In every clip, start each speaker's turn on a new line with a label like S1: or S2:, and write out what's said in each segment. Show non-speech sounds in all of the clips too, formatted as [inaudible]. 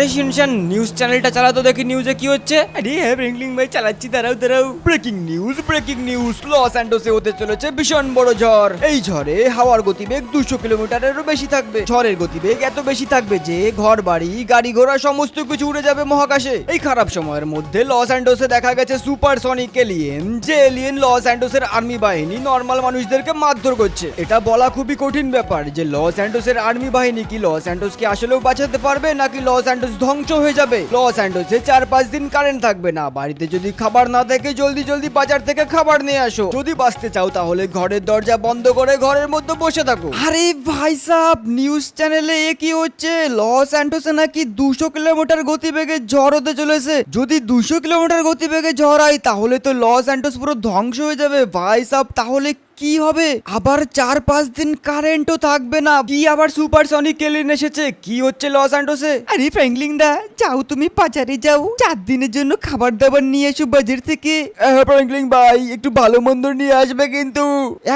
S1: আরে শিনশান নিউজ চ্যানেলটা চালাতো দেখি নিউজে কি হচ্ছে? আরে হ্যাঁ ব্রেঙ্কলিং ভাই, চালাচ্ছি, দাঁড়াও দাঁড়াও। Breaking news breaking news Los অ্যান্ডোসে হতে চলেছে ভীষণ বড় ঝড়। এই ঝড়ে হাওয়ার গতিবেগ দুশো কিলোমিটারেরও বেশি থাকবে। ঝড়ের গতিবেগ এত বেশি থাকবে যে ঘর বাড়ি গাড়ি ঘোড়া সমস্ত কিছু উড়ে যাবে মহাকাশে। এই খারাপ সময়ের মধ্যে লস অ্যান্ডোসে দেখা গেছে সুপার সনিক এলিয়েন যে এলিয়েন লস অ্যান্ডোসের আর্মি বাহিনী নর্মাল মানুষদেরকে মারধর করছে। এটা বলা খুবই কঠিন ব্যাপার যে লস অ্যান্ডোসের আর্মি বাহিনী কি লস অ্যান্ডোসকে আসলেও বাঁচাতে পারবে, নাকি লস অ্যান্ডোস ধ্বংস হয়ে যাবে। লস অ্যান্ডোসে চার পাঁচ দিন কারেন্ট থাকবে না। বাড়িতে যদি খাবার না থাকে, জলদি জলদি বাজার থেকে খাবার নিয়ে আসো। যদি বাঁচতে চাও, তাহলে ঘরের দরজা বন্ধ করে ঘরের মধ্যে বসে থাকো। আরে ভাই সাহ নিউজ চ্যানেলে এ কি হচ্ছে? লস অ্যান্ডোসে নাকি দুশো কিলোমিটার গতিবেগে ঝড় হতে চলেছে। যদি দুশো কিলোমিটার গতিবেগে ঝড় হয়, তাহলে তো লস অ্যান্ডোস পুরো ধ্বংস হয়ে যাবে। ভাই সাহ তাহলে কি হবে? আবার চার পাঁচ দিন কারেন্টও থাকবে না। কি আবার সুপার সনিক এলিয়েন এসেছে? কি হচ্ছে লস অ্যান্ডোসে আরে ফ্র্যাঙ্কলিন দা যাও তুমি বাজারে যাও। চার দিনের জন্য খাবার দাবার নিয়ে এসো বাজার থেকে। হ্যাঁ ফ্র্যাঙ্কলিন ভাই একটু ভালো মন্দ নিয়ে আসবে কিন্তু।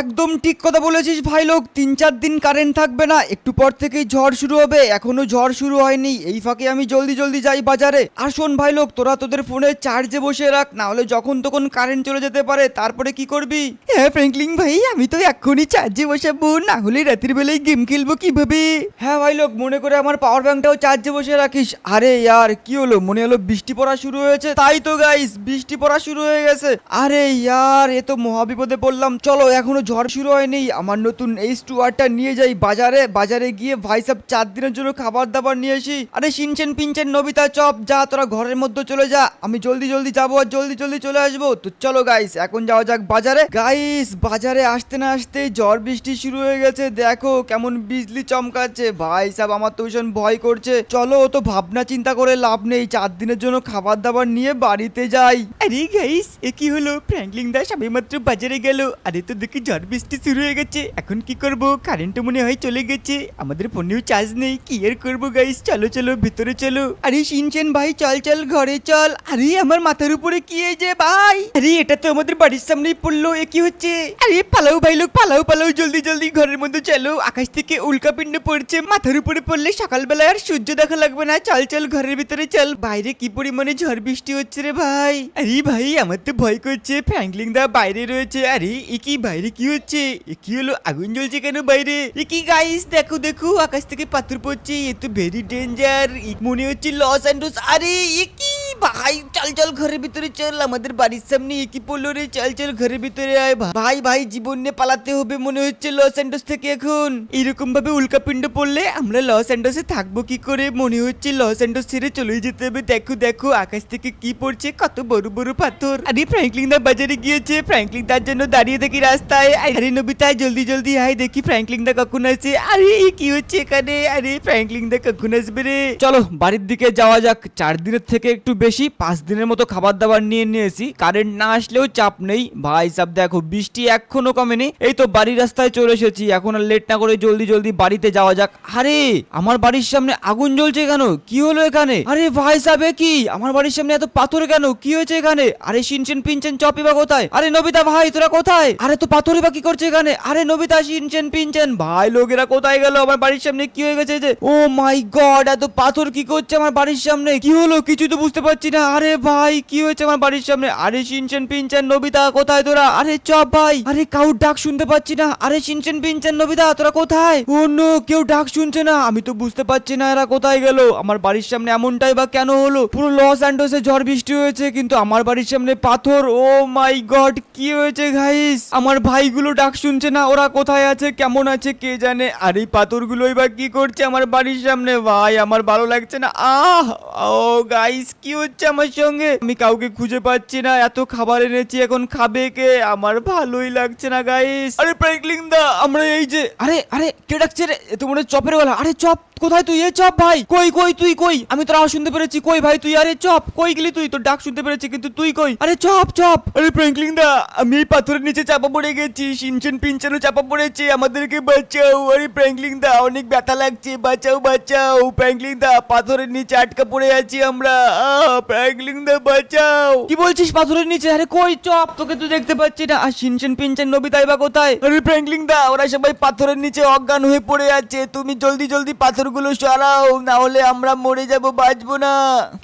S1: একদম ঠিক কথা বলেছিস ভাই লোক তিন চার দিন কারেন্ট থাকবে না। একটু পর থেকেই ঝড় শুরু হবে। এখনও ঝড় শুরু হয়নি। এই ফাঁকে আমি জলদি জলদি যাই বাজারে। আর শোন ভাই লোক তোরা তোদের ফোনে চার্জে বসে রাখ। না হলে যখন তখন কারেন্ট চলে যেতে পারে। তারপরে কি করবি? হ্যাঁ ফ্র্যাঙ্কলিন ভাই আমি তো এক্ষুনি চার্জে বসাবো না হলে রাতের বেলায় গেম খেলব কীভাবে? হ্যাঁ ভাই লোক, মনে করে আমার পাওয়ার ব্যাংকটাও চার্জে বসে রাখিস। আরে ইয়ার, কি হলো? মনে হলো বৃষ্টি পড়া শুরু হয়েছে। তাই তো গাইস বৃষ্টি পড়া শুরু হয়ে গেছে। আরে ইয়ার, এ তো মহাবিপদে পড়লাম। চলো, এখনও ঝড় শুরু হয়নি। আমার নতুন এইচ টু আরটা নিয়ে যাই বাজারে। বাজারে গিয়ে ভাই সাহেব চার দিনের জন্য খাবার দাবার নিয়ে আসি। আরে সিনচেন পিনচেন, নবিতা, চপ, যা, তোরা ঘরের মধ্যে চলে যা। আমি জলদি জলদি যাব আর জলদি জলদি চলে আসব। তো চলো গাইস এখন যাওয়া যাক বাজারে। গাইস বাজারে আসতে না আসতে ঝড় বৃষ্টি শুরু হয়ে গেছে। দেখো কেমন বিজলি চমকাচ্ছে। ভাই সাহেব আমার তো ভীষণ ভয় করছে। চলো তো ভাবনা চিন্তা করে লাভ নেই। চার দিনের জন্য খাবার দাবার নিয়ে বাড়িতে যাই। আরে গাইস এ কি হলো? ফ্র্যাঙ্কলিন দাস আমি মাত্র বাজারে গেল। আরে তো দেখি ঝড় বৃষ্টি শুরু হয়ে গেছে। এখন কি করব? কারেন্ট মনে হয় চলে গেছে। আমাদের ফোনেও চার্জ নেই। কি এর করব গাইস চলো চলো ভিতরে চলো। আরে শিনচেন ভাই চল চল ঘরে চল। আরে আমার মাথার উপরে কি এই যে ভাই? আরে এটা তো আমাদের বাড়ির সামনেই পড়ল। এ কি হচ্ছে? আরে পালাও ভাই লোক পালাও পালাও, জলদি জলদি, ঘরের মধ্যে চলো। আকাশ থেকে উল্কাপিণ্ড পড়ছে, মাথার উপরে পড়লে সকালবেলা আর সূর্য দেখা লাগবে না। চল চল, ঘরের ভিতরে চল। বাইরে কি পরিমাণে ঝড় বৃষ্টি হচ্ছে রে ভাই? আরে ভাই, আমার তো ভয় করছে। ফ্র্যাঙ্কলিং দা বাইরে রয়েছে। আরে, এ কি, বাইরে কি হচ্ছে? এ কি হলো? আগুন জ্বলছে কেন বাইরে? এ কি গাইস দেখো দেখো, আকাশ থেকে পাথর পড়ছে। এ তো ভেরি ডেঞ্জার মনে হচ্ছে লস অ্যান্ডোস আরে, এ কি? ভাই, চল চল ঘরের ভিতরে চল। আমাদের বাড়ির সামনে একই পড়ল রে চল চল ঘরের ভিতরে আয়। ভাই ভাই, জীবন নিয়ে পালাতে হবে মনে হচ্ছে লস অ্যান্ডোস থেকে এখন। এরকম ভাবে উল্কাপিণ্ড পড়লে আমরা লস অ্যান্ডোসে থাকব কি করে? মনে হচ্ছে লস অ্যান্ডোস ছেড়ে চলে যেতে হবে। দেখো দেখো, আকাশ থেকে কি পড়ছে? কত বড় বড় পাথর। আরে, ফ্র্যাঙ্কলিন দা বাজারে গিয়েছে। ফ্র্যাঙ্কলিন দার জন্য দাঁড়িয়ে থাকি রাস্তায়। আরে নবিতা জলদি জলদি আয়। দেখি ফ্র্যাঙ্কলিন দা কখন আসে। আরে, কি হচ্ছে এখানে? আরে, ফ্র্যাঙ্কলিন দা কখন আসবে রে? চলো, বাড়ির দিকে যাওয়া যাক। চার দিনের থেকে একটু বেশি, পাঁচ দিনের মতো খাবার দাবার নিয়ে নিয়েছি, কারেন্ট না আসলেও চাপ নেই। ভাই সাব, দেখো, বৃষ্টি এখনও কমেনি, এই তো বাড়ির রাস্তায় চলে এসেছি, এখন আর লেট না করে জলদি জলদি বাড়িতে যাওয়া যাক। আরে, আমার বাড়ির সামনে আগুন জ্বলছে কেন? কি হলো এখানে? আরে ভাই সাহেব এ কি? আমার বাড়ির সামনে এত পাথর কেন? কি হয়েছে এখানে? আরে শিনচেন পিনচেন চপি বা কোথায়? আরে নবিতা ভাই, তোরা কোথায়? আরে তো পাথরে বা কি করছে এখানে? আরে নবিতা শিনচেন পিনচেন ভাই লোকেরা কোথায় গেল? আমার বাড়ির সামনে কি হয়ে গেছে যে? ও মাই গড এত পাথর কি করছে আমার বাড়ির সামনে? কি হলো? কিছু তো বুঝতে পারছি না। আরে ভাই, কি হয়েছে আমার বাড়ির সামনে? আরে শিনচেন পিনচেন, নবিতা, কোথায় তোরা? আরে চপ ভাই। আরে কাউর ডাক শুনতে পাচ্ছি না। আরে শিনচেন পিনচেন, নবিতা, তোরা কোথায়? নো, কেউ ডাক শুনছে না। আমি তো বুঝতে পারছি না এরা কোথায় গেল। আমার বাড়ির সামনে এমনটাই বা কেন হলো? পুরো লস অ্যান্ডোসে ঝড় বৃষ্টি হয়েছে, কিন্তু আমার বাড়ির সামনে পাথর। ও মাই গড, কি হয়েছে গাইস আমার ভাইগুলো ডাক শুনছে না। ওরা কোথায় আছে? কেমন আছে? কে জানে? আর এই পাথরগুলোই বা কি করছে আমার বাড়ির সামনে? ভাই, আমার ভালো লাগছে না। আহ! ও গাইস কি হচ্ছে আমার সঙ্গে। আমি কাউকে খুঁজে পাচ্ছি না, এত খাবার এনেছি, এখন খাবে কে? আমার ভালোই লাগছে না গাইস আরে প্র্যাঙ্কলিং দা আমরা এই যে আরে আরে, কে ডাকছে রে? এ তো মনে চপের গলা। আরে, চপ! কোথায় তুই? এ চপ ভাই। কই কই তুই কই? আমি তোর আওয়াজ শুনতে পেরেছি। কই ভাই তুই? আরে চপ কই গেলি তুই? তোর ডাক শুনতে পেরেছি কিন্তু তুই কই? আরে চপ চপ। আরে প্র্যাঙ্কলিং দা আমি এই পাথরের নিচে চাপা পড়ে গেছি। সিনচেন পিনচেনও চাপা পড়েছে। আমাদেরকে বাঁচাও। আরে প্র্যাঙ্কলিং দা অনেক ব্যথা লাগছে। বাঁচাও বাঁচাও। প্র্যাঙ্কলিং দা পাথরের নিচে আটকা পড়ে আছি আমরা। আহ প্র্যাঙ্কলিং দা বাঁচাও। কি বলছিস পাথরের নিচে? আরে কই চপ? তোকে তো দেখতে পাচ্ছি না। আর সিনচেন পিনচেন নবিতাই বা কোথায়? আরে প্র্যাঙ্কলিং দা ওরা সবাই পাথরের নিচে অজ্ঞান হয়ে পড়ে আছে। তুমি জলদি জলদি পাথর পাথরগুলো সরাও না হলে আমরা মরে যাব, বাঁচবো না।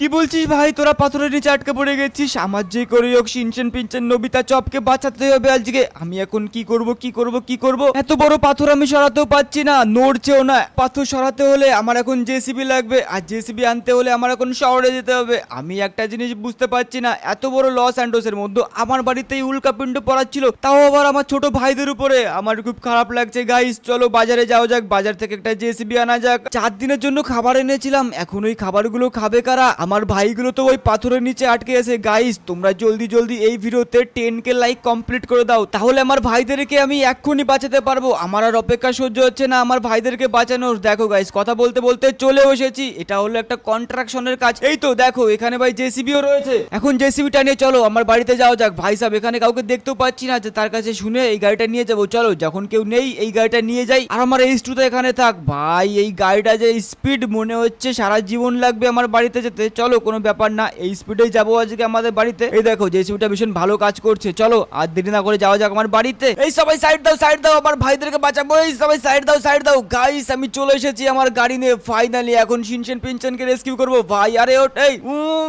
S1: কি বলছিস ভাই? তোরা পাথরের নিচে আটকে পড়ে গেছিস। আমার যে করে হোক, সিনচেন পিনচেন নবিতা চপকে বাঁচাতে হবে আজকে। আমি এখন কি করব কি করব কি করব? এত বড় পাথর আমি সরাতেও পাচ্ছি না, নড়ছেও না। পাথর সরাতে হলে আমার এখন জেসিবি লাগবে, আর জেসিবি আনতে হলে আমার এখন শহরে যেতে হবে। আমি একটা জিনিস বুঝতে পারছি না, এত বড় লস অ্যান্ডোসের মধ্যে। আমার বাড়িতেই উল্কাপিণ্ড পড়াচ্ছিল, তাও আবার আমার ছোট ভাইদের উপরে। আমার খুব খারাপ লাগছে গাইস চলো বাজারে যাওয়া যাক, বাজার থেকে একটা জেসিবি আনা যাক। চার দিনের জন্য খাবার এনেছিলাম, এখন ওই খাবারগুলো খাবে কারা? আমার ভাইগুলো তো ওই পাথরের নিচে আটকে আছে। গাইস তোমরা জলদি জলদি এই ভিডিওতে টেন কে লাইক কমপ্লিট করে দাও। তাহলে আমার ভাইদেরকে আমি এক্ষুনি বাঁচাতে পারব। আমার আর অপেক্ষা সহ্য হচ্ছে না আমার ভাইদেরকে বাঁচানোর। দেখো গাইস কথা বলতে বলতে চলে এসেছি। এটা হলো একটা কন্ট্রাকশনের কাজ। এই তো দেখো, এখানে ভাই জেসিবিও রয়েছে। এখন জেসিবিটা নিয়ে চলো, আমার বাড়িতে যাওয়া যাক। ভাই সাহেব, এখানে কাউকে দেখতেও পাচ্ছি না, যে তার কাছে শুনে এই গাড়িটা নিয়ে যাব। চলো, যখন কেউ নেই, এই গাড়িটা নিয়ে যাই। আর আমার এই স্টুতে এখানে থাক। ভাই, এই গাড়িটা যে স্পিড মনে হচ্ছে সারা জীবন লাগবে আমার বাড়িতে যেতে। চলো কোনো ব্যাপার না এই স্পিডে যাব আজকে আমাদের বাড়িতে। এই দেখো যে স্পিডটা ভীষণ ভালো কাজ করছে। চলো আর দেরি না করে যাওয়া যাক আমার বাড়িতে। এই সবাই সাইড দাও সাইড দাও আমার ভাইদেরকে বাঁচাবো। এই সবাই সাইড দাও সাইড দাও। গাইস আমি চলে এসেছি আমার গাড়ি নিয়ে। ফাইনালি এখন সিনসেন পিনসেনকে রেস্কিউ করব। ভাই আরে ওটাই উম,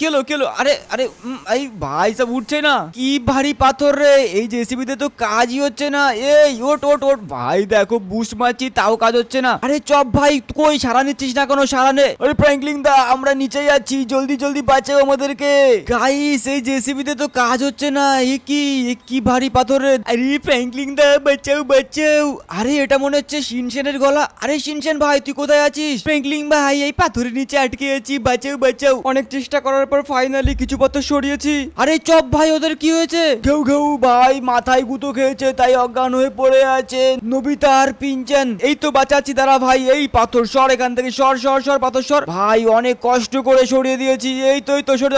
S1: কেলো কেলো। আরে আরে এই ভাই সব উঠছে না। কি ভারী পাথর রে। এই জেসিবিতে তো কাজই হচ্ছে না। এই ওট ওট ওট ভাই, দেখো বুশ মারছি, তাও কাজ হচ্ছে না। আরে চপ, ভাই, কই সারা নিচ্ছিস না কোনো? সারা নে। আরে ফ্র্যাঙ্কলিং দা, আমরা নিচে যাচ্ছি জলদি জলদি বাঁচাও আমাদেরকে। গাইস এই জেসিবিতে তো কাজ হচ্ছে না। এ কি এ কি ভারী পাথর রে। আরে ফ্র্যাঙ্কলিং দা, বাঁচাও বাঁচাও। আরে, এটা মনে হচ্ছে শিনশেনের গলা। আরে শিনশেন ভাই, তুই কোথায় আছিস? ফ্র্যাঙ্কলিং ভাই, এই পাথরের নিচে আটকে আছি। বাঁচাও বাঁচাও। অনেক চেষ্টা করার পর ফাইনালি কিছু পাথর সরিয়েছি। আরে চপ ভাই, ওদের কি হয়েছে? ঘেউ ঘেউ ভাই, মাথায় গুঁতো খেয়েছে, তাই অজ্ঞান হয়ে পড়ে আছে। নবিতা আর পিঞ্চেন এই তো বাঁচাচ্ছি দাঁড়া ভাই, এই পাথর সর, এখান থেকে সর সর সর, পাথর সর। ভাই, অনেক কষ্ট করে সরিয়ে দিয়েছি, এই তো এই তো সরে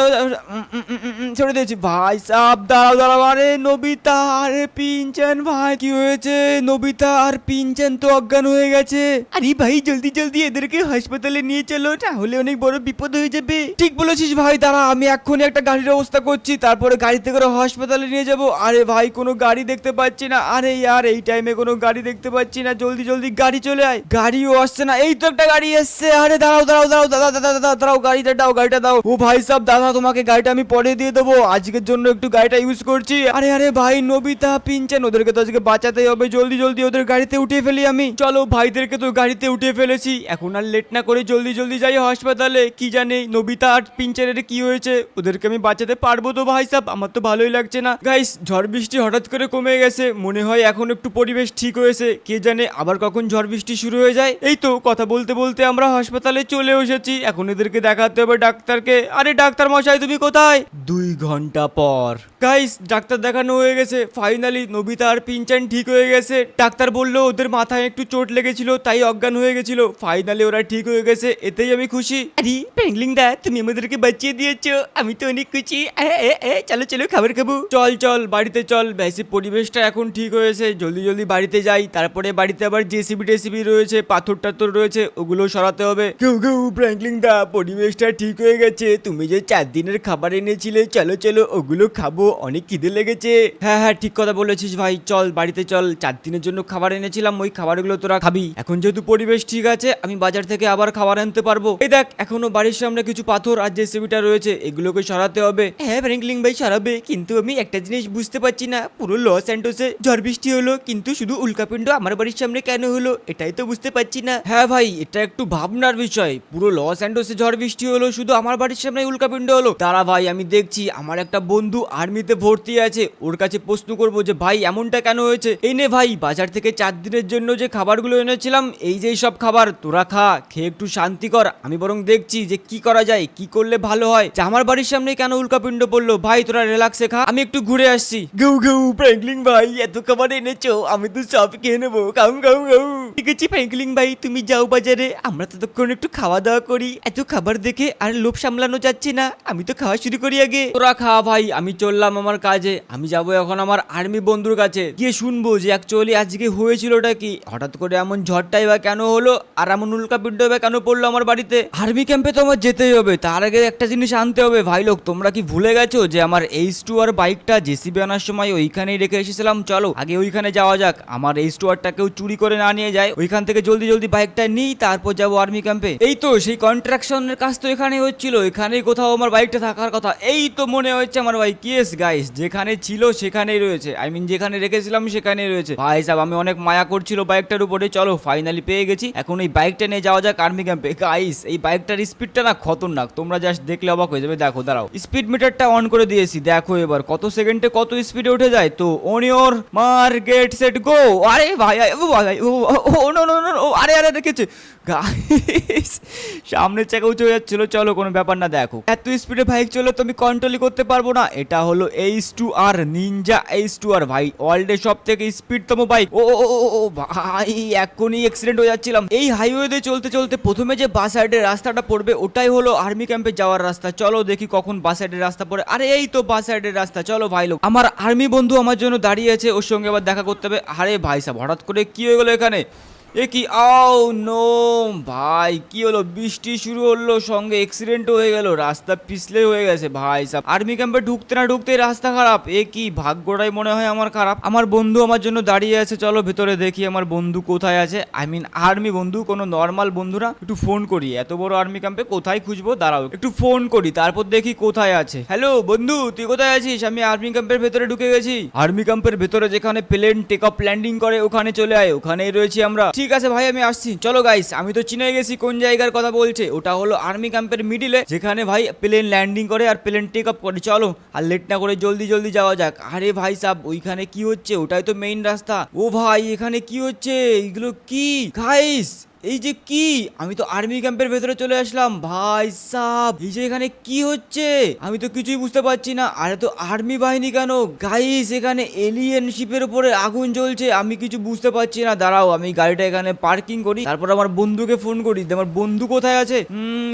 S1: সরিয়ে দিয়েছি। ভাই সাব দাঁড়াও দাঁড়াও, আরে নবিতা আরে পিঞ্চেন ভাই, কি হয়েছে? নবিতা আর পিঞ্চেন তো অজ্ঞান হয়ে গেছে। আরে ভাই, জলদি জলদি, এদেরকে হাসপাতালে নিয়ে চলো, তাহলে অনেক বড় বিপদ হয়ে যাবে। ঠিক বলেছিস ভাই, দাঁড়া, আমি এক্ষুনি একটা গাড়ির ব্যবস্থা করছি, তারপরে গাড়িতে করে হাসপাতালে নিয়ে যাব। আরে ভাই, কোনো গাড়ি দেখতে পাচ্ছি না। আরে ইয়ার, এই টাইমে কোনো গাড়ি দেখতে পাচ্ছি না। জলদি জলদি গাড়ি চলে আয়। গাড়িও আসছে না। এই তো একটা গাড়ি এসছে। আরে দাঁড়াও দাঁড়াও দাঁড়াও দাদা দাদা দাদা দাঁড়াও গাড়িটা দাও গাড়িটা দাও। ও ভাই সব, দাদা, তোমাকে গাড়িটা আমি পরে দিয়ে দেবো। আজকের জন্য একটু গাড়িটা ইউজ করছি। আরে আরে ভাই, নবিতা, পিনচেন, ওদেরকে তো আজকে বাঁচাতে হবে। জলদি জলদি ওদের গাড়িতে উঠিয়ে ফেলি আমি। চলো, ভাইদেরকে তো গাড়িতে উঠিয়ে ফেলেছি। এখন আর লেট না করে জলদি জলদি যাই হাসপাতালে। কি জানি, নবিতা আর পিনচেনের কি হয়েছে? ওদেরকে আমি বাঁচাতে পারব তো ভাই সাহেব আমার তো ভালোই লাগছে না। গাইস ঝড় বৃষ্টি হঠাৎ করে কমে গেছে। মনে হয় এখন একটু পরিবেশ ঠিক হয়েছে। কে জানে আবার কখন ঝড় বৃষ্টি শুরু হয়ে যায়? এই তো কথা বলতে বলতে আমরা হাসপাতালে চলে এসেছি। এখন এদেরকে দেখাতে হবে ডাক্তারকে। আরে ডাক্তার মশাই, তুমি কোথায়? দুই ঘণ্টা পর। গাইস ডাক্তার দেখানো হয়ে গেছে। ফাইনালি নবিতা আর পিনচান ঠিক হয়ে গেছে। ডাক্তার বলল, ওদের মাথায় একটু চোট লেগেছিল, তাই অজ্ঞান হয়ে গেছিল। ফাইনালি ওরা ঠিক হয়ে গেছে। এতেই আমি খুশি। আরে পেঙ্গলিং দা তুমি আমাদেরকে বাঁচিয়ে দিয়েছ, আমি তো অনেক খুশি। চলো চলো, খাবার খাব। চল চল, বাড়িতে চল। বেশি পরিবেশটা এখন ঠিক হয়েছে। জলদি জলদি বাড়িতে যাই। তারপরে বাড়িতে আবার জেসিবি টেসিবি রয়েছে, পাথর টাথর রয়েছে, ওগুলো সরাতে হবে। কেউ কেউ ফ্র্যাঙ্কলিং দা, পরিবেশটা ঠিক হয়ে গেছে। তুমি যে চার দিনের খাবার এনেছিলে, চলো চলো, ওগুলো খাব। অনেক খিদে লেগেছে। হ্যাঁ হ্যাঁ ঠিক কথা বলেছিস ভাই। চল, বাড়িতে চল। চার দিনের জন্য খাবার এনেছিলাম, ওই খাবারগুলো তোরা খাবি। এখন যেহেতু পরিবেশ ঠিক আছে, আমি বাজার থেকে আবার খাবার আনতে পারব। এই দেখ, এখনও বাড়ির সামনে কিছু পাথর আর জেসিবিটা রয়েছে এগুলোকে সরাতে হবে। হ্যাঁ ফ্র্যাঙ্কলিং ভাই সরাবে কিন্তু আমি একটা জিনিস বুঝতে পারছি না। পুরো লস অ্যান্টোসে ঝড় বৃষ্টি হলো কিন্তু শুধু উল্কাপিণ্ড আমার বাড়ির সামনে কেন হলো এটাই তো বুঝতে পারছি না। হ্যাঁ ভাই এটা একটু ভাবনার বিষয়। পুরো লস অ্যান্টোসে ঝড় বৃষ্টি হলো শুধু আমার বাড়ির সামনে উল্কাপিণ্ড হলো। তারা ভাই আমি দেখছি আমার একটা বন্ধু আর্মিতে ভর্তি আছে। ওর কাছে প্রশ্ন করব যে ভাই এমনটা কেন হয়েছে? এই নে ভাই বাজার থেকে চার দিনের জন্য যে খাবারগুলো এনেছিলাম এই যে সব খাবার তোরা খা খেয়ে একটু শান্তি কর। আমি বরং দেখছি যে কি করা যায় কি করলে ভালো হয়। যে আমার বাড়ির সামনে কেন উল্কাপিণ্ড পড়ল? ভাই তোরা রিল্যাক্সে খা। আমি একটু ঘুরে আসছি। গৌ গৌ ফ্র্যাঙ্কলিং ভাই এত খাবার এনেছো আমি তো সব খেয়ে নেব। খাউ খাউ খাউ ঠিক আছে ফ্র্যাঙ্কলিং ভাই তুমি যাও বাজারে। আমরা ততক্ষণ একটু খাওয়া দাওয়া করি। এত খাবার দেখে আর লোভ সামলানো যাচ্ছে না। আমি তো খাওয়া শুরু করি আগে। তোরা খা ভাই আমি চললাম আমার কাজে। আমি যাব এখন আমার আর্মি বন্ধুর কাছে। গিয়ে শুনব যে অ্যাকচুয়ালি আজকে হয়েছিলটা কি। হঠাৎ করে এমন ঝড়টাই বা কেন হলো? আর এমন উল্কাপিণ্ড বা কেন পড়ল আমার বাড়িতে? আর্মি ক্যাম্পে তো আমার যেতেই হবে। তার আগে একটা জিনিস আনতে হবে। ভাই লোক, তোমরা কি ভুলে গেছো যে আমার এইচ টু আর বাইকটা জেসিবি আনার সময় ওইখানেই রেখে এসেছিলাম? চলো, আগে ওইখানে যাওয়া যাক। আমার এইচ টু আরটা কেউ চুরি করে না নিয়ে যায়। ওইখান থেকে জলদি জলদি বাইকটা নিই, তারপর যাব আর্মি ক্যাম্পে এই তো, সেই কন্ট্রাকশনের কাজ তো এখানেই হচ্ছিল। এখানেই কোথাও আমার বাইকটা থাকার কথা। এই তো মনে হচ্ছে আমার বাইক কেস গাইস যেখানে ছিল সেখানেই রয়েছে। আই মিন যেখানে রেখেছিলাম সেখানেই রয়েছে। ভাই সাহেব, আমি অনেক মায়া করছিল বাইকটার উপরে। চলো ফাইনালি পেয়ে গেছি। এখন এই বাইকটা নিয়ে যাওয়া যাক আর্মি ক্যাম্পে গাইস এই বাইকটার স্পিডটা না খতরনাক। তোমরা জাস্ট দেখলে অবাক হয়ে যাবে। দেখো দাঁড়াও। স্পিড মিটারটা অন করে দিয়েছি। দেখো এবার কত সেকেন্ডে কত স্পিডে উঠে যায়? তো on your mark get set go আরে ভাই ও ভাই ও নো নো নো আরে আরে দেখেছে। গাইস সামনের চাকা উঁচু হয়ে যাচ্ছিল। চলো কোনো ব্যাপার না দেখো। এত স্পিডে বাইক চলে তো আমি কন্ট্রোলই করতে পারব না। এটা হলো H two R ninja H two R ভাই ওয়ার্ল্ডের সব থেকে স্পিডতম বাইক ও, ও ও ভাই এখনই অ্যাক্সিডেন্ট হয়ে যাচ্ছিলাম। এই হাইওয়েতে চলতে চলতে প্রথমে যে বাস সাইডের রাস্তাটা পড়বে ওটাই হলো আর্মি ক্যাম্পে যাওয়ার রাস্তা, চলো দেখি কখন বাস সাইডের রাস্তা পড়ে। আরে, এই তো বাস সাইডের রাস্তা, চলো ভাই লোক। আমার আর্মি বন্ধু আমার জন্য দাঁড়িয়ে আছে, ওর সঙ্গে আবার দেখা করতে হবে। আরে ভাই সাহেব হঠাৎ করে কি হয়ে গেলো এখানে? এ কি? আও, নো, ভাই, কি হলো? বৃষ্টি শুরু হলো, সঙ্গে অ্যাক্সিডেন্টও হয়ে গেল, রাস্তা পিছলে হয়ে গেছে, ভাই সাহেব আর্মি ক্যাম্পে ঢুকতে না ঢুকতেই রাস্তা খারাপ। এ কি? ভাগ্যটাই মনে হয় আমার খারাপ। আমার বন্ধু আমার জন্য দাঁড়িয়ে আছে, চলো ভেতরে দেখি আমার বন্ধু কোথায় আছে। আই মিন আর্মি বন্ধু, কোনো নর্মাল বন্ধুরা একটু ফোন করি। এত বড় আর্মি ক্যাম্পে কোথায় খুঁজবো? দাঁড়াও, একটু ফোন করি, তারপর দেখি কোথায় আছে। হ্যালো বন্ধু, তুই কোথায় আছিস? আমি আর্মি ক্যাম্পের ভেতরে ঢুকে গেছি। আর্মি ক্যাম্পের ভেতরে যেখানে প্লেন টেক অফ ল্যান্ডিং করে, ওখানে চলে আয়। ওখানেই রয়েছি আমরা। ঠিক আছে ভাই, আমি আসছি। চলো গাইস আমি তো চিনে গেছি কোন জায়গার কথা বলছে। ওটা হলো আর্মি ক্যাম্পের মিডিলে যেখানে ভাই প্লেন ল্যান্ডিং করে আর প্লেন টেক আপ করে। চলো, আর লেট না করে জলদি জলদি যাওয়া যাক। আরে ভাই সাহ ওইখানে কি হচ্ছে? ওটাই তো মেইন রাস্তা। ও ভাই, এখানে কি হচ্ছে? এগুলো কি? গাইস এই যে কি? আমি তো আর্মি ক্যাম্পের ভেতরে চলে আসলাম। ভাই সাব, এই যে এখানে কি হচ্ছে? আমি তো কিছুই বুঝতে পারছি না। আরে তো আর্মি বাহিনী কেন? গাইস এখানে এলিয়েন শিপের উপরে আগুন জ্বলছে। আমি কিছু বুঝতে পারছি না। দাঁড়াও, আমি গাড়িটা এখানে পার্কিং করি। তারপর আমার বন্ধুকে ফোন করি। আমার বন্ধু কোথায় আছে?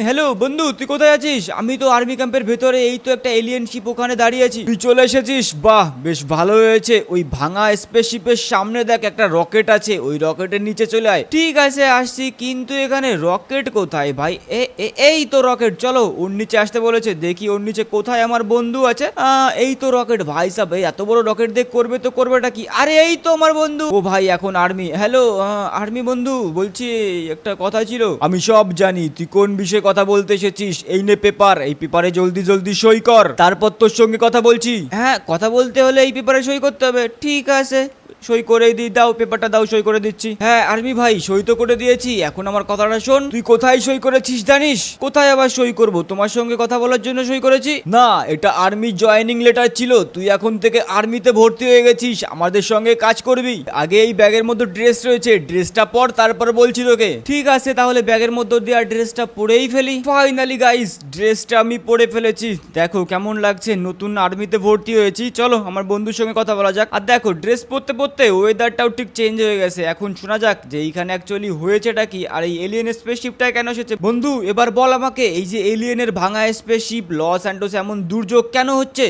S1: হ্যালো বন্ধু, তুই কোথায় আছিস? আমি তো আর্মি ক্যাম্পের ভেতরে, এই তো একটা এলিয়েন শিপ ওখানে দাঁড়িয়ে আছি। তুই চলে এসেছিস? বাহ, বেশ ভালো হয়েছে। ওই ভাঙা স্পেসশিপের সামনে দেখ, একটা রকেট আছে। ওই রকেটের নিচে চলে আয়। ঠিক আছে আসছি কিন্তু এখানে রকেট কোথায় ভাই? এ এই তো রকেট, চলো ওর নিচে আসতে বলেছে, দেখি ওর নিচে কোথায় আমার বন্ধু আছে। এই তো রকেট ভাই সাহেব এই এত বড় রকেট দেখ করবে তো করবেটা কি? আরে এই তো আমার বন্ধু। ও ভাই, এখন আর্মি। হ্যালো আর্মি বন্ধু, বলছি একটা কথা ছিল। আমি সব জানি, তুই কোন বিষয়ে কথা বলতে এসেছিস? এই নে পেপার, এই পেপারে জলদি জলদি সই কর। তারপর তোর সঙ্গে কথা বলছি। হ্যাঁ কথা বলতে হলে এই পেপারে সই করতে হবে। ঠিক আছে। সই করে দিই দাও পেপারটা দাও, সই করে দিচ্ছি। হ্যাঁ আর্মি ভাই, সই তো করে দিয়েছি। এখন আমার কথাটা শোন। তুই কোথায় সই করেছিস জানিস? কোথায় আবার সই করব? তোমার সঙ্গে কথা বলার জন্য সই করেছি? না, এটা আর্মি জয়েনিং লেটার ছিল। তুই এখন থেকে আর্মিতে ভর্তি হয়ে গেছিস। আমাদের সঙ্গে কাজ করবি। আগে এই ব্যাগের মধ্যে ড্রেস রয়েছে। ড্রেসটা পর তারপর বলছি তোকে। ঠিক আছে, তাহলে ব্যাগের মধ্যে দেওয়া ড্রেসটা পরেই ফেলি। ফাইনালি গাইস ড্রেসটা আমি পরে ফেলেছি। দেখো কেমন লাগছে। নতুন আর্মিতে ভর্তি হয়েছি। চলো, আমার বন্ধুর সঙ্গে কথা বলা যাক। আর দেখো ড্রেস পরতে পরতে ওয়েদারটাও ঠিক চেঞ্জ হয়ে গেছে। এখন শোনা যাক যে এইখানে অ্যাকচুয়ালি হয়েছেটা কি, আর এই এলিয়েন স্পেসশিপটা কেন এসেছে? বন্ধু, এবার বল আমাকে, এই যে এলিয়েনের ভাঙা স্পেসশিপ লস অ্যান্ডোস এমন দুর্যোগ কেন হচ্ছে?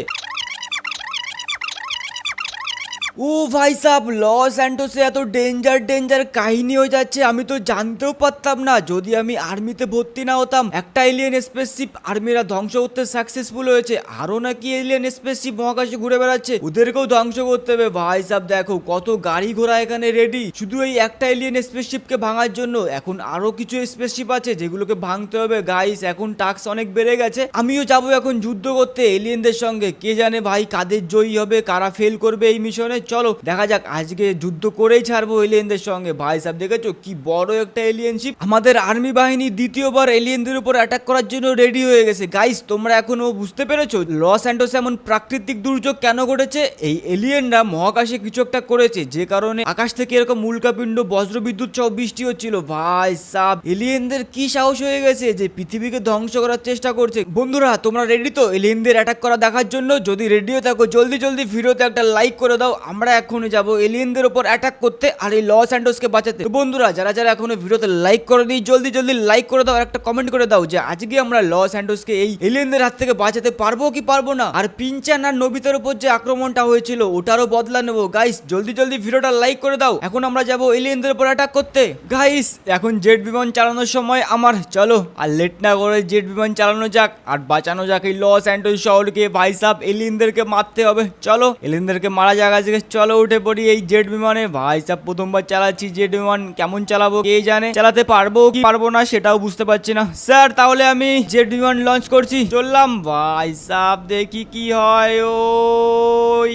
S1: ও ভাই সাব, লস অ্যান্টোসে এত ডেঞ্জার ডেঞ্জার কাহিনী হয়ে যাচ্ছে, আমি তো জানতেও পারতাম না। যদি আমি আর্মিতে ভর্তি না হতাম, একটা এলিয়েন স্পেসশিপ আর্মিরা ধ্বংস করতে সাকসেসফুল হয়েছে আরও নাকি এলিয়েন স্পেসশিপ মহাকাশে ঘুরে বেড়াচ্ছে, ওদেরকেও ধ্বংস করতে হবে। ভাই সাব, দেখো কত গাড়ি ঘোড়া এখানে রেডি শুধু এই একটা এলিয়েন স্পেসশিপকে ভাঙার জন্য, এখন আরও কিছু স্পেসশিপ আছে যেগুলোকে ভাঙতে হবে। গাইস এখন টাক্স অনেক বেড়ে গেছে। আমিও যাব এখন যুদ্ধ করতে এলিয়েনদের সঙ্গে। কে জানে ভাই কাদের জয়ী হবে, কারা ফেল করবে এই মিশনে চলো, দেখা যাক, আজকে যুদ্ধ করেই ছাড়বো এলিয়েনদের সঙ্গে। ভাই সাহেব দেখেছ? কি বড় একটা এলিয়েনশিপ আমাদের আর্মি বাহিনী দ্বিতীয়বার এলিয়েনদের উপর অ্যাটাক করার জন্য রেডি হয়ে গেছে। গাইস তোমরা এখনও বুঝতে পেরেছ? লস অ্যান্ডোস এমন প্রাকৃতিক দুর্যোগ কেন ঘটেছে? এই এলিয়েনরা মহাকাশে কিছু একটা করেছে, যে কারণে আকাশ থেকে এরকম উল্কাপিণ্ড, বজ্রবিদ্যুৎ সহ বৃষ্টি হচ্ছিল। ভাই, সাব এলিয়েনদের কি সাহস হয়ে গেছে যে পৃথিবীকে ধ্বংস করার চেষ্টা করছে? বন্ধুরা, তোমরা রেডি তো? এলিয়েনদের অ্যাটাক করা দেখার জন্য? যদি রেডিও থাকো, জলদি জলদি ভিডিওতে একটা লাইক করে দাও। আমরা এখনই যাব এলিয়েনদের উপর অ্যাটাক করতে আর এই লস অ্যান্ডোসকে বাঁচাতে। বন্ধুরা, যারা যারা এখনও ভিডিওতে লাইক করে দিই জলদি জলদি লাইক করে দাও আর একটা কমেন্ট করে দাও যে আজকে আমরা লস অ্যান্ডোসকে এই এলিয়েনদের হাত থেকে বাঁচাতে পারব কি পারব না? আর পিঞ্চান আর নবিতার উপর যে আক্রমণটা হয়েছিল, ওটারও বদলা নেব। গাইস জলদি জলদি ভিডিওটা লাইক করে দাও। এখন আমরা যাব এলিয়েনদের উপর অ্যাটাক করতে। গাইস এখন জেট বিমান চালানোর সময় আমার, চলো, আর লেট না করে জেট বিমান চালানো যাক। আর বাঁচানো যাক এই লস অ্যান্ডোস শহরকে। ভাই সাহ এলিয়েনদেরকে মারতে হবে। চলো এলিয়েনদেরকে মারা যাক আজকে। চলো উঠে পড়ি এই জেট বিমানে। ভাই সাহ প্রথমবার চালাচ্ছি জেট বিমান, কেমন চালাবো কে জানে? চালাতে পারব কি পারব না সেটাও বুঝতে পারছি না। স্যার, তাহলে আমি জেট বিমান লঞ্চ করছি। চললাম। ভাই সাহ দেখি কি হয়। ও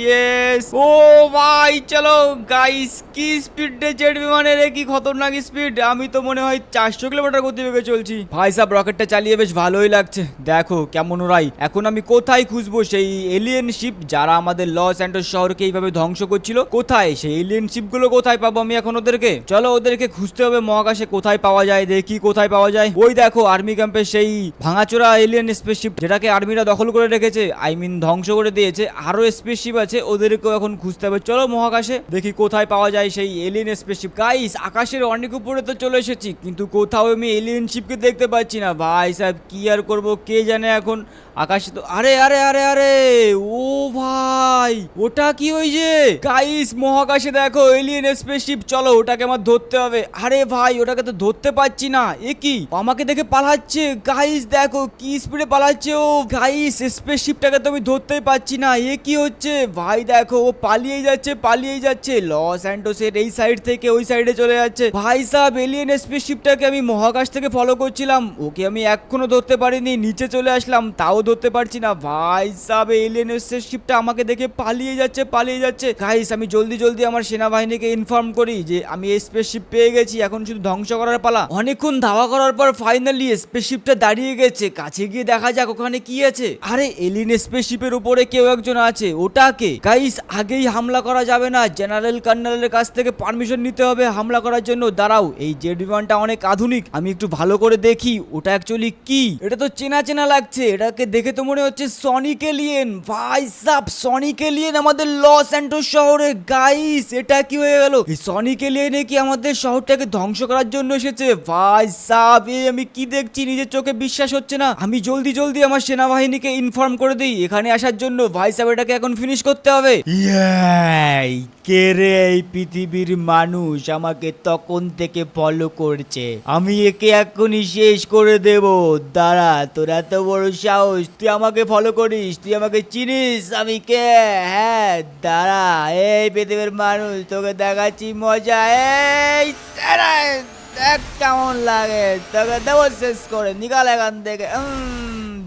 S1: ইয়েস ও, ভাই, চলো। গাইস কি স্পিড জেট বিমানের? কি খতরনাক স্পিড আমি তো মনে হয় চারশো কিলোমিটার গতি গতিবেগে চলছি। ভাই সাহ রকেটটা চালিয়ে বেশ ভালোই লাগছে। দেখো, কেমন ওরাই এখন আমি কোথায় খুঁজবো সেই এলিয়েন শিপ যারা আমাদের লস অ্যান্ডোস শহরকে এইভাবে ধ্বংস করছিল। কোথায়? সেই এলিয়েন শিপগুলো কোথায় পাবো আমি এখন ওদেরকে? চলো ওদেরকে খুঁজতে হবে মহাকাশে কোথায় পাওয়া যায়, দেখি কোথায় পাওয়া যায়। ওই দেখো আর্মি ক্যাম্পের সেই ভাঙাচোরা এলিয়েন স্পেসশিপ যেটাকে আর্মিরা দখল করে রেখেছে আই মিন ধ্বংস করে দিয়েছে। আরও স্পেসশিপ আছে, ওদেরকেও এখন খুঁজতে হবে। চলো মহাকাশে, দেখি কোথায় পাওয়া যায় সেই এলিয়েন স্পেসশিপ গাইস আকাশের অনেক উপরে তো চলে এসেছি, কিন্তু কোথাও আমি এলিয়েন শিপকে দেখতে পাচ্ছি না। ভাই সাহেব, কি আর করব? কে জানে এখন? আকাশে তো আরে আরে আরে আরে! ও ভাই, ওটা কি ওই যে? গাইস মহাকাশে দেখো এলিয়েন স্পেসশিপ চলো, ওটাকে আমার ধরতে হবে। আরে ভাই, ওটাকে তো ধরতে পারছি না। এ কি? আমাকে দেখে পালাচ্ছে। গাইস দেখো, কি স্পিডে পালাচ্ছে ও। গাইস স্পেসশিপটাকে তো আমি ধরতেই পারছি না। এ কি হচ্ছে? ভাই, দেখো, ও পালিয়েই যাচ্ছে পালিয়েই যাচ্ছে। লস অ্যান্টোসের এই সাইড থেকে ওই সাইডে চলে যাচ্ছে। ভাই সাহেব এলিয়েন স্পেসশিপটাকে আমি মহাকাশ থেকে ফলো করছিলাম। ওকে আমি এখনও ধরতে পারিনি, নিচে চলে আসলাম। তাও ধরতে পারছি না। ভাই সাহেব এলিয়েন স্পেসশিপটা আমাকে দেখে পালিয়ে যাচ্ছে পালিয়ে যাচ্ছে। গাইস আমি জলদি জলদি আমার সেনাবাহিনীকে ইনফর্ম করি যে আমি স্পেসশিপ পেয়ে গেছি, এখন শুধু ধ্বংস করার পালা। অনেকক্ষণ ধাওয়া করার পর ফাইনালি স্পেসশিপটা দাঁড়িয়ে গেছে, কাছে গিয়ে দেখা যাক ওখানে কি আছে। আরে এলিয়েন স্পেসশিপের উপরে কেউ একজন আছে ওটাকে গাইস আগেই হামলা করা যাবে না জেনারেল কর্নেলের কাছ থেকে পারমিশন নিতে হবে হামলা করার জন্য। দাঁড়াও, এই জেট বিমানটা অনেক আধুনিক, আমি একটু ভালো করে দেখি, ওটা অ্যাকচুয়ালি কি? এটা তো চেনা চেনা লাগছে, এটাকে দেখে তো মনে হচ্ছে সনিক এলিয়েন ভাই সাব সনিক এলিয়েন আমাদের লস অ্যান্টোস শহরে। গাইস এটা কি হয়ে গেল? এই সনিক এলিয়েনে কি আমাদের শহরটাকে ধ্বংস করার জন্য এসেছে? ভাই সাব, এ আমি কি দেখছি? নিজের চোখে বিশ্বাস হচ্ছে না। আমি জলদি জলদি আমার সেনাবাহিনীকে ইনফর্ম করে দিই। এখানে আসার জন্য ভাই সাব, এটাকে এখন ফিনিশ করতে হবে। কে রে এই পৃথিবীর মানুষ আমাকে তখন থেকে ফলো করছে? আমি একে এখনই শেষ করে দেব। দাঁড়া, তোর এত বড় সাহস তুই আমাকে ফলো করিস, তুই আমাকে চিনিস, আমি কে? হ্যাঁ দাঁড়া, এই পৃথিবীর মানুষ, তোকে দেখাচ্ছি মজা। এই দেখ কেমন লাগে, তোকে দেবো শেষ করে, নিকাল এখান থেকে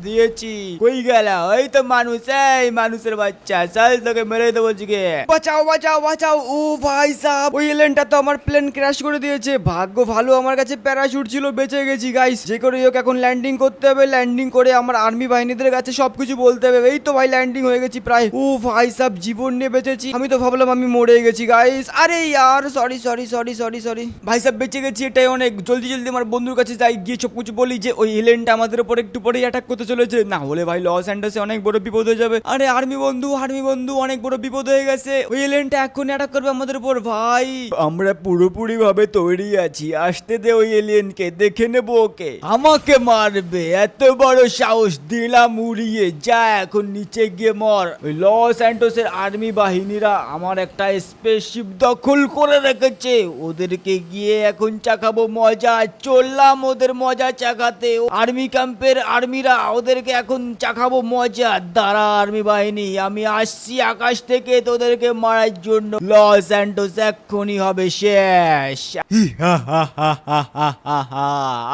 S1: দিয়েছি। কই গেল? এই তো মানুষ, এই মানুষের বাচ্চা। চল তোকে মেরে দেবো জিগে বাঁচাও বাঁচাও বাঁচাও। ও ভাই সাহেব, ওই এলেনটা তো আমার প্লেন ক্র্যাশ করে দিয়েছে। ভাগ্য ভালো, আমার কাছে প্যারাশুট ছিল, বেঁচে গেছি গাইস যে করে হোক, এখন ল্যান্ডিং করতে হবে। ল্যান্ডিং করে আমার আর্মি বাহিনীদের কাছে সবকিছু বলতে হবে। এই তো ভাই ল্যান্ডিং হয়ে গেছি প্রায়। ও ভাই সাহেব, জীবন নিয়ে বেঁচেছি। আমি তো ভাবলাম আমি মরে গেছি গাইস আরে ইয়ার sorry sorry sorry sorry sorry ভাই সাহেব, বেঁচে গেছি, এটাই অনেক। জলদি জলদি আমার বন্ধুর কাছে যাই, গিয়ে সব কিছু বলি যে, ওই এলেনটা আমাদের উপর একটু পরেই অ্যাটাক করতে চলেছে। না হলে ভাই লস অ্যান্ডাসে অনেক বড় বিপদ হয়ে যাবে। আরে আর্মি বন্ধু আর্মি বন্ধু অনেক বড় বিপদ হয়ে গেছে। ওই এলেনটা এক্ষুনি অ্যাটাক করবে আমাদের উপর ভাই। আমরা পুরোপুরি ভাবে তৈরি আছি। আসতে দে ওই এলিয়েনকে দেখে নেব ওকে। আমাকে মারবে এত বড় সাহস। দিলাম উড়িয়ে যা এখন নিচে গিয়ে মর। ওই লস অ্যান্টোসের আর্মি বাহিনীরা আমার একটা স্পেসশিপ দখল করে রেখেছে। ওদেরকে গিয়ে এখন চাকাবো মজা। চললাম ওদের মজা চাকাতে। আর্মি ক্যাম্পের আর্মিরা ওদেরকে এখন চাকাবো মজা। দাঁড়া আর্মি বাহিনী, আমি আসছি আকাশ থেকে তোদেরকে মারার জন্য। লস অ্যান্টোস এক্ষুনি হবে শেষ।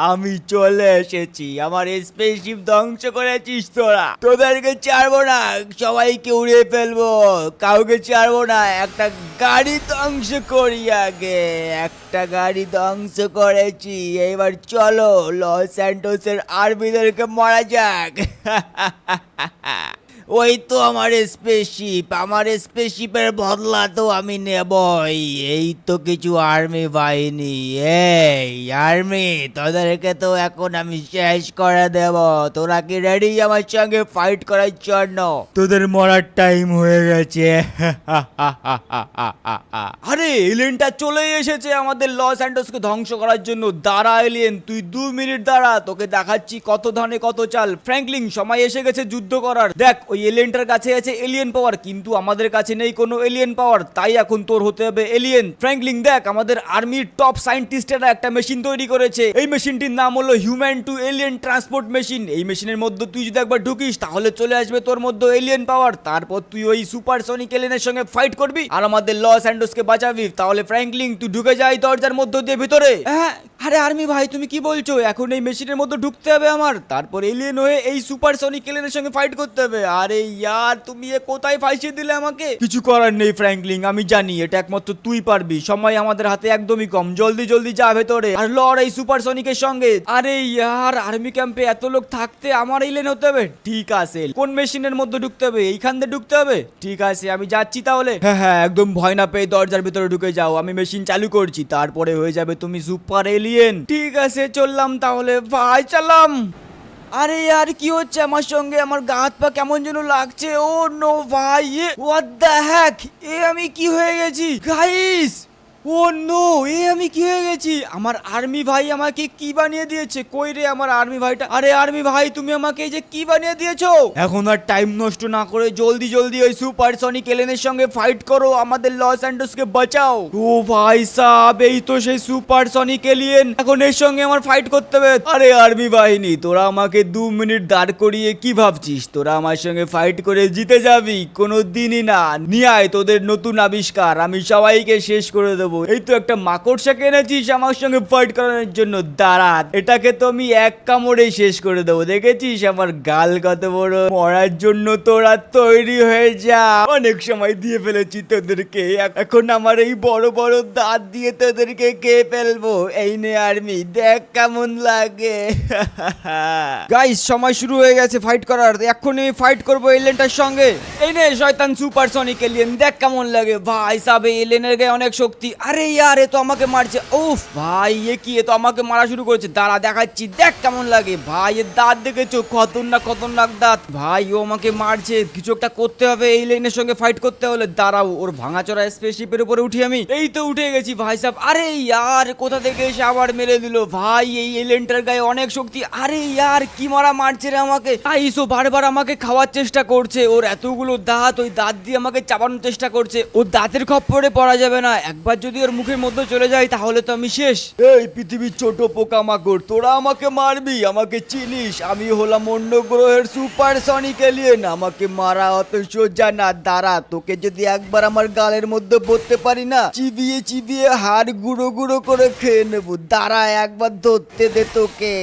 S1: আমি চলে এসেছি। আমার স্পেসশিপ ধ্বংস করেছিস তোরা। তোদেরকে ছাড়বো না, সবাইকে উড়িয়ে ফেলব। কাউকে ছাড়বো না, একটা গাড়ি ধ্বংস করি আগে। একটা গাড়ি ধ্বংস করেছি। এবার চলো লস অ্যান্টোসের আর্মিদেরকে মারা যাক [laughs]
S2: ওই তো আমার স্পেসশিপ আমার স্পেসশিপের বদলা তো আমি নেবই। এই তো কিছু আর্মি বাহিনী, এই আর্মি তোদেরকে তো এখন আমি শেষ করে দেব। তোরা কি রেডি আমার সঙ্গে ফাইট করার জন্য? তোদের মরার টাইম হয়ে গেছে। [laughs]
S1: আরে এলিয়েনটা চলে এসেছে আমাদের লস অ্যান্ডোসকে ধ্বংস করার জন্য। দাঁড়া এলিয়েন তুই দু মিনিট দাঁড়া, তোকে দেখাচ্ছি কত ধনে কত চাল। ফ্র্যাঙ্কলিং সময় এসে গেছে যুদ্ধ করার। দেখ ওই এলিয়েনটার কাছে আছে এলিয়েন পাওয়ার কিন্তু আমাদের কাছে নেই কোনো এলিয়েন পাওয়ার তাই এখন তোর হতে হবে এলিয়েন ফ্র্যাঙ্কলিং দেখ, আমাদের আর্মির টপ সায়েন্টিস্টেরা একটা মেশিন তৈরি করেছে। এই মেশিনটির নাম হলো human to alien transport machine এই মেশিনের মধ্যে তুই যদি একবার ঢুকিস, তাহলে চলে আসবে তোর মধ্যে এলিয়েন পাওয়ার তারপর তুই ওই সুপার সনিক এলিয়েনের সঙ্গে ফাইট করবি, আর আমাদের লস অ্যান্ডোসকে বাঁচাবি। তাহলে ফ্র্যাঙ্কলিং তুই ঢুকে যাই দরজার মধ্য দিয়ে ভিতরে। হ্যাঁ আরে আর্মি ভাই, তুমি কি বলছো? এখন এই মেশিনের মধ্যে ঢুকতে হবে আমার। তারপর এলিয়েন হয়ে এই সুপার সনিক এলিয়েনের সঙ্গে ফাইট করতে হবে। আরে ইয়ার, তুমি এ কোথায় ফাইসিয়ে দিলে আমাকে? কিছু করার নেই ফ্র্যাঙ্কলিং আমি জানি এটা একমাত্র তুই পারবি। সময় আমাদের হাতে একদমই কম। জলদি জলদি যা ভেতরে। আর লড় এই সুপার সনিকের সঙ্গে। আরে ইয়ার, আর্মি ক্যাম্পে এত লোক থাকতে আমার এলিয়েন হতে হবে? ঠিক আছে। কোন মেশিনের মধ্যে ঢুকতে হবে? এইখান দিয়ে ঢুকতে হবে? ঠিক আছে, আমি যাচ্ছি তাহলে। হ্যাঁ হ্যাঁ একদম ভয় না পেয়ে দরজার ভিতরে ঢুকে যাও। আমি মেশিন চালু করছি। তারপরে হয়ে যাবে তুমি সুপার এলিয়েন ঠিক আছে, চললাম তাহলে। ভাই, চালাম। আরে আর কি হচ্ছে আমার সঙ্গে? আমার গা হাত পা কেমন যেন লাগছে। ও নো ভাই হোয়াট দ্য হ্যাক এ আমি কি হয়ে গেছি? গাইস ও নো এ আমি কি হয়ে গেছি? আমার আর্মি ভাই আমাকে কি বানিয়ে দিয়েছে? কই রে আমার আর্মি ভাইটা? আরে আর্মি ভাই, তুমি আমাকে যে কি বানিয়ে দিয়েছ? এখন আর টাইম নষ্ট না করে জলদি জলদি ওই সুপার সনিক এলেনের সঙ্গে ফাইট করো, আমাদের লস অ্যান্ডোসকে বাঁচাও। ও ভাই সাব এই তো সেই সুপার সনিক এলিয়েন এখন এর সঙ্গে আমার ফাইট করতে হবে। আরে আর্মি বাহিনী, তোরা আমাকে দু মিনিট দাঁড় করিয়ে কি ভাবছিস? তোরা আমার সঙ্গে ফাইট করে জিতে যাবি? কোনো দিনই না। নিয়ে আয় তোদের নতুন আবিষ্কার। আমি সবাইকে শেষ করে দেবো। এই তো একটা মাকড়সাকে এনেছিস আমার সঙ্গে ফাইট করানোর জন্য। দাঁড়া, এটাকে তো আমি এক কামড়ে শেষ করে দেবো। দেখেছিস আমার গাল কত বড়? মরার জন্য তোরা তৈরি হয়ে যা। অনেক সময় দিয়ে ফেলেছি তোদেরকে। এখন আমার এই বড় বড় দাঁত দিয়ে তোদেরকে খেয়ে ফেলব? এই নে আর্মি, দেখ কেমন লাগে। [laughs] গাইস সময় শুরু হয়ে গেছে ফাইট করার। এখন আমি ফাইট করব এলিয়েনটার সঙ্গে। এই নে, শয়তান সুপার সনিক এলিয়েন দেখ কেমন লাগে। ভাই সাবে এলিয়েনের গায়ে অনেক শক্তি। আরে ইয়ার, এ তো আমাকে মারছে। উফ ভাই, এ কি, এ তো আমাকে মারা শুরু করেছে। দাঁড়া দেখাচ্ছি, দেখ কেমন লাগে। ভাই, এর দাঁত দেখেছ? খতরনাক খতরনাক দাঁত। ভাই, ও আমাকে মারছে। কিছু একটা করতে হবে, এই লাইনের সঙ্গে ফাইট করতে হলে। দাঁড়াও, ওর ভাঙাচোরা স্পেসশিপের উপরে উঠি আমি। এই তো উঠে গেছি ভাই সাহেব আরে ইয়ার, কোথা থেকে এসে আবার মেরে দিল? ভাই, এই এলিয়েনটার গায়ে অনেক শক্তি। আরে ইয়ার, কি মারা মারছে রে আমাকে? আইসো বারবার আমাকে খাওয়ার চেষ্টা করছে। ওর এতগুলো দাঁত, ওই দাঁত দিয়ে আমাকে চাপানোর চেষ্টা করছে। ওর দাঁতের খপ্পরে পড়া যাবে না। একবার যদি ওর মুখের মধ্যে চলে যায়, তাহলে তো আমি শেষ। এই পৃথিবীর ছোট পোকামাকড়, তোরা আমাকে মারবি, আমাকে চিনিস। আমি হলাম অন্য গ্রহের সুপার সনিক এলিয়েন আমাকে মারা অত সোজা না, দাঁড়া, তোকে যদি একবার আমার গালের মধ্যে পড়তে পারি না, চিবিয়ে চিবিয়ে হাড় গুঁড়ো গুঁড়ো করে খেয়ে নেব। দাঁড়া, একবার ধরতে দে তোকে।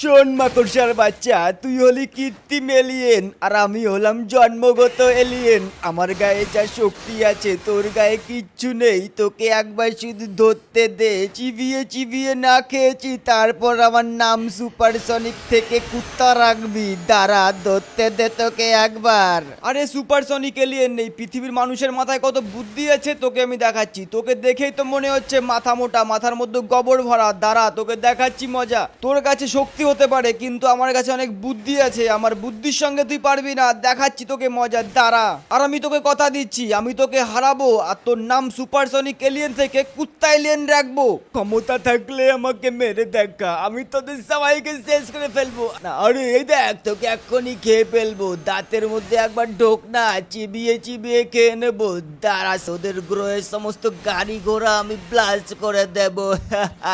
S1: শোন মাকড়সার বাচ্চা, তুই হলি কৃত্রিম এলিয়েন আর আমি হলাম জন্মগত এলিয়েন আমার গায়ে যা শক্তি আছে, তোর গায়ে কিচ্ছু নেই, তোকে একবার শুধু ধরতে দে, চিবিয়ে চিবিয়ে না খেয়েছি। তারপর আমার নাম সুপারসনিক থেকে কুত্তা রাখবি। দাঁড়া, ধরতে দে তোকে একবার। আরে সুপারসনিক এলিয়েন নেই, পৃথিবীর মানুষের মাথায় কত বুদ্ধি আছে তোকে আমি দেখাচ্ছি। তোকে দেখেই তো মনে হচ্ছে মাথা মোটা, মাথার মধ্যে গোবর ভরা। দাঁড়া, তোকে দেখাচ্ছি মজা। তোর কাছে শক্তি হতে পারে, কিন্তু আমার কাছে অনেক বুদ্ধি আছে। আমার বুদ্ধির সঙ্গে তুই পারবি না, দেখাচ্ছি তোকে মজা। দাঁড়া। আর আমি তোকে কথা দিচ্ছি, আমি তোকে হারাবো। আর তোর নাম সুপারসনিক এলিয়েন থেকে কুত্তা এলিয়েন রাখব। ক্ষমতা থাকলে আমাকে মেরে দেখা। আমি তোদের সবাইকে শেষ করে ফেলব। না আরে এই দেখ তোকে এক্ষুনি খেয়ে ফেলব। দাঁতের মধ্যে একবার ঢোক না চিবিয়ে চিবিয়ে খেয়ে নেব। দাঁড়া তোদের গ্রহের সমস্ত গাড়ি ঘোড়া আমি ব্লাস্ট করে দেব।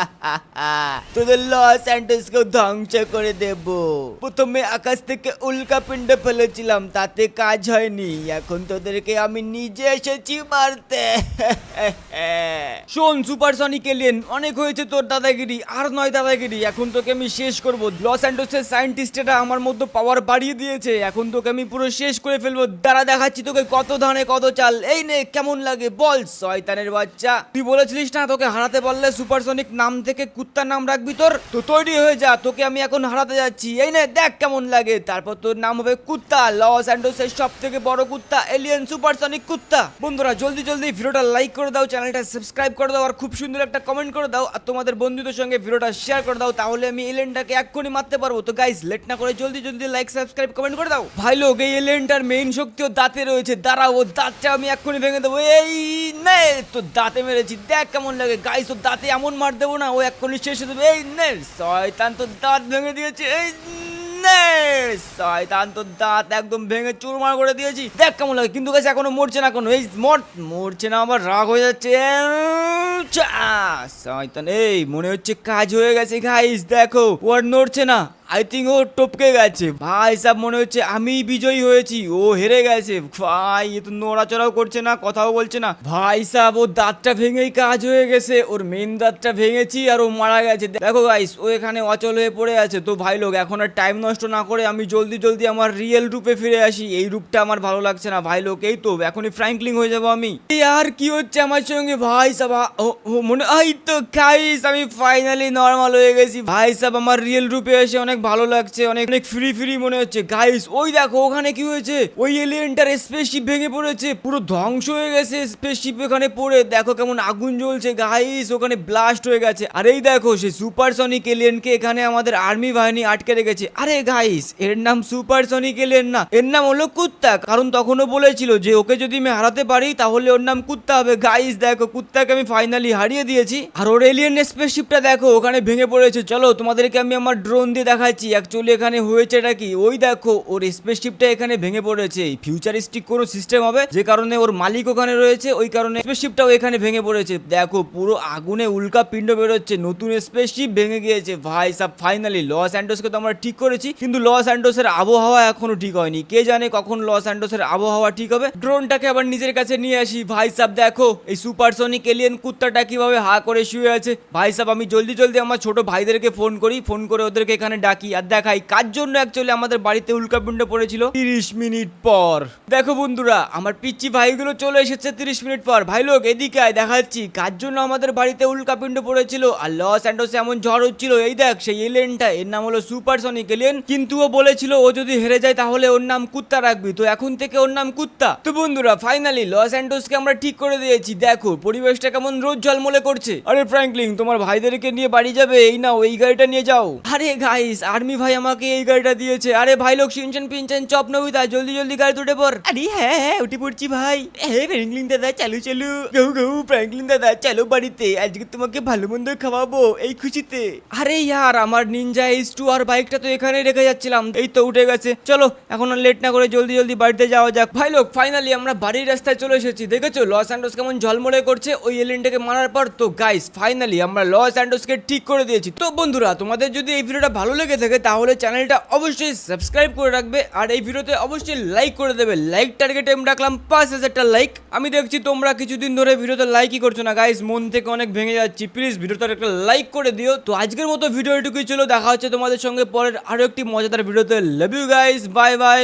S1: [laughs] তোদের লস অ্যান্ডেসকেও ধ্বংস করে দেব। প্রথমে আকাশ থেকে উল্কা পিণ্ড ফেলেছিলাম তাতে কাজ হয়নি। এখন তোদেরকে আমি নিজে এসেছি মারতে। [laughs] শোন সুপারসনিক এলিয়েন, অনেক হয়েছে তোর দাদাগিরি, আর নয় দাদাগিরি। এখন তোকে আমি শেষ করব। লস অ্যান্ডোসের সায়েন্টিস্টেরা আমার মধ্যে পাওয়ার বাড়িয়ে দিয়েছে। এখন তোকে আমি পুরো শেষ করে ফেলব। দাঁড়া, দেখাচ্ছি তোকে কত ধানে, কত চাল। এই নে, কেমন লাগে? বল, শয়তানের বাচ্চা। তুই বলেছিলিস না তোকে হারাতে পারলে সুপারসনিক নাম থেকে কুত্তার নাম রাখবি তোর? তো তৈরি হয়ে যা, তোকে আমি এখন হারাতে যাচ্ছি। এই নে, দেখ কেমন লাগে। তারপর তোর নাম হবে কুত্তা। লস অ্যান্ডোসের সব থেকে বড় কুত্তা, এলিয়েন সুপারসনিক কুত্তা। বন্ধুরা, জলদি জলদি ভিডিওটা লাইক করে দাও, চ্যানেলটা সাবস্ক্রাইব করে দাও আর খুব সুন্দর একটা কমেন্ট করে দাও। আর তোমাদের বন্ধুদের সঙ্গে ভিডিওটা শেয়ার করে দাও, তাহলে আমি এলেনটাকে এক্ষুনি মারতে পারব। তো গাইস লেট না করে জলদি জলদি লাইক সাবস্ক্রাইব কমেন্ট করে দাও। ভাই লোক, এই এলেনটার মেইন শক্তি ও দাঁতে রয়েছে। দাঁড়াও, ও দাঁতটা আমি এক্ষুনি ভেঙে দেবো। এই নে তো দাঁতে মেরেছি। দেখ কেমন লাগে। গাইস ও দাঁতে এমন মার দেবো না, ও এক্ষুনি শেষ দেবে এই নে শয়তান তো দাঁত ভেঙে দিয়েছে। এই নে শয়তান, তোর দাঁত একদম ভেঙে চুরমার করে দিয়েছি। দেখ কেমন লাগে, কিন্তু কাছে এখনও মরছে না কোনো? এই মর মরছে না আমার রাগ হয়ে যাচ্ছে। শয়তান, এই মনে হচ্ছে কাজ হয়ে গেছে গাইস দেখো, ও আর নড়ছে না। আই থিঙ্ক ও টপকে গেছে। ভাই সব মনে হচ্ছে আমি বিজয়ী হয়েছি। ও হেরে গেছে। ভাই এ তো নড়াচড়াও করছে না কথাও বলছে না। ভাই সাহেব ওর দাঁতটা ভেঙেই কাজ হয়ে গেছে। ওর মেন দাঁতটা ভেঙেছি আর ও মারা গেছে। দেখো গাইস ও এখানে অচল হয়ে পড়ে আছে। তো ভাই লোক এখন আর টাইম নষ্ট না করে আমি জলদি জলদি আমার রিয়েল রূপে ফিরে আসি। এই রূপটা আমার ভালো লাগছে না। ভাই লোক এই তো এখনই ফ্র্যাঙ্কলিং হয়ে যাব আমি। আর কি হচ্ছে আমার সঙ্গে? ভাই ও, মনে এই তো গাইস আমি ফাইনালি নর্মাল হয়ে গেছি। ভাই সাহেব আমার রিয়েল রূপে এসে অনেক ভালো লাগছে, অনেক অনেক ফ্রি ফ্রি মনে হচ্ছে। গাইস ওই দেখো, ওখানে কি হয়েছে? ওই এলিয়েনটার স্পেসশিপ ভেঙে পড়েছে। পুরো ধ্বংস হয়ে গেছে স্পেসশিপ ওখানে পড়ে। দেখো কেমন আগুন জ্বলছে গাইস ওখানে ব্লাস্ট হয়ে গেছে। আর এই দেখো সেই সুপারসনিক এলিয়েনকে এখানে আমাদের আর্মি বাহিনী আটকে রেখেছে। আরে গাইস এর নাম সুপারসনিক এলিয়েন না। এর নাম হলো কুত্তা, কারণ তখনও বলেছিল যে ওকে যদি আমি হারাতে পারি, তাহলে ওর নাম কুত্তা হবে। গাইস দেখো, কুত্তাকে আমি ফাইনালি হারিয়ে দিয়েছি। আর ওর এলিয়েন স্পেসশিপটা দেখো, ওখানে ভেঙে পড়েছে। চলো, তোমাদেরকে আমি আমার ড্রোন দিয়ে দেখাচ্ছি অ্যাকচুয়ালি এখানে হয়েছেটা কি? ওই দেখো, ওর স্পেসশিপটা এখানে ভেঙে পড়েছে। ফিউচারিস্টিক কোনো সিস্টেম হবে, যে কারণে ওর মালিক ওখানে রয়েছে, ওই কারণে স্পেসশিপটাও এখানে ভেঙে পড়েছে। দেখো, পুরো আগুনে উল্কা পিণ্ড বেরোচ্ছে, নতুন স্পেসশিপ ভেঙে গিয়েছে। ভাই, সাব ফাইনালি লস অ্যান্ডোসকে তো আমরা ঠিক করেছি, কিন্তু লস অ্যান্ডোসের আবহাওয়া এখনও ঠিক হয়নি। কে জানে কখন লস অ্যান্ডোসের আবহাওয়া ঠিক হবে? ড্রোনটাকে আবার নিজের কাছে নিয়ে আসি। ভাই, সাব দেখো, এই সুপারসনিক এলিয়েন কুত্তাটা কীভাবে হা করে শুয়ে আছে। ভাই, সাব আমি জলদি জলদি আমার ছোট ভাইদেরকে ফোন করি ফোন করে ওদেরকে এখানে ডাকি। আর দেখাই, কার জন্য অ্যাকচুয়ালি আমাদের বাড়িতে উল্কাপিণ্ড পড়েছিল? তিরিশ মিনিট পর। দেখো বন্ধুরা, আমার পিচ্ছি ভাইগুলো চলে এসেছে তিরিশ মিনিট পর। ভাই লোক, এদিকে আয়, দেখাচ্ছি। কার জন্য আমাদের বাড়িতে উল্কাপিণ্ড পড়েছিল? আর লস অ্যান্ডোসে এমন ঝড় হচ্ছিল, এই দেখ, সেই এলিয়েনটা এর নাম হলো সুপারসনিক এলিয়েন কিন্তু ও বলেছিল, ও যদি হেরে যায় তাহলে ওর নাম কুত্তা রাখবি। তো এখন থেকে ওর নাম কুত্তা। তো বন্ধুরা ফাইনালি লস অ্যান্ডোসকে আমরা ঠিক করে দিয়েছি। দেখো, পরিবেশটা কেমন রোজ ঝলমলে করছে। আরে ফ্র্যাঙ্কলিন, তোমার ভাইদেরকে নিয়ে বাড়ি যাবে? এই নাও, এই গাড়িটা নিয়ে যাও। আরে গাইস আর্মি ভাই আমাকে এই গাড়িটা দিয়েছে। আরে ভাই লোক সিনচেন পিনচেন চপ নবিতা জলদি জলদি গাড়ি উঠে পর। আরে হ্যাঁ হ্যাঁ উঠে পড়ছি ভাই। হে ফ্র্যাঙ্কলিন দাদা চালু চালু। গৌ গৌ ফ্র্যাঙ্কলিন দাদা চলো বাড়িতে আজকে তোমাকে ভালো মন্দ খাওয়াবো এই খুশিতে। আরে ইয়ার আমার নিনজা এইচ টু আর বাইকটা তো এখানে রেখে যাচ্ছিলাম এই তো উঠে গেছে। চলো এখন আর লেট না করে জলদি জলদি বাড়িতে যাওয়া যাক। ভাই লোক ফাইনালি আমরা বাড়ির রাস্তায় চলে এসেছি দেখেছ? লস অ্যান্ডোস কেমন ঝলমলে করছে ওই এলিয়েনটাকে মারার পর তো গাইস ফাইনালি আমরা লস অ্যান্ডোসকে ঠিক করে দিয়েছি। তো বন্ধুরা তোমাদের যদি এই ভিডিওটা ভালো লেগে থাকে তাহলে চ্যানেলটা অবশ্যই সাবস্ক্রাইব করে রাখবে আর এই ভিডিওতে অবশ্যই লাইক করে দেবে। লাইক টার্গেটে আমি রাখলাম পাঁচ হাজারটা লাইক আমি দেখছি তোমরা কিছুদিন ধরে ভিডিওতে লাইকই করছ না গাইজ মন থেকে অনেক ভেঙে যাচ্ছি। প্লিজ ভিডিওটা একটা লাইক করে দিও। তো আজকের মতো ভিডিও এটুকুই ছিল। দেখা হচ্ছে তোমাদের সঙ্গে পরের আরও একটি মজাদার ভিডিওতে। Love you guys bye bye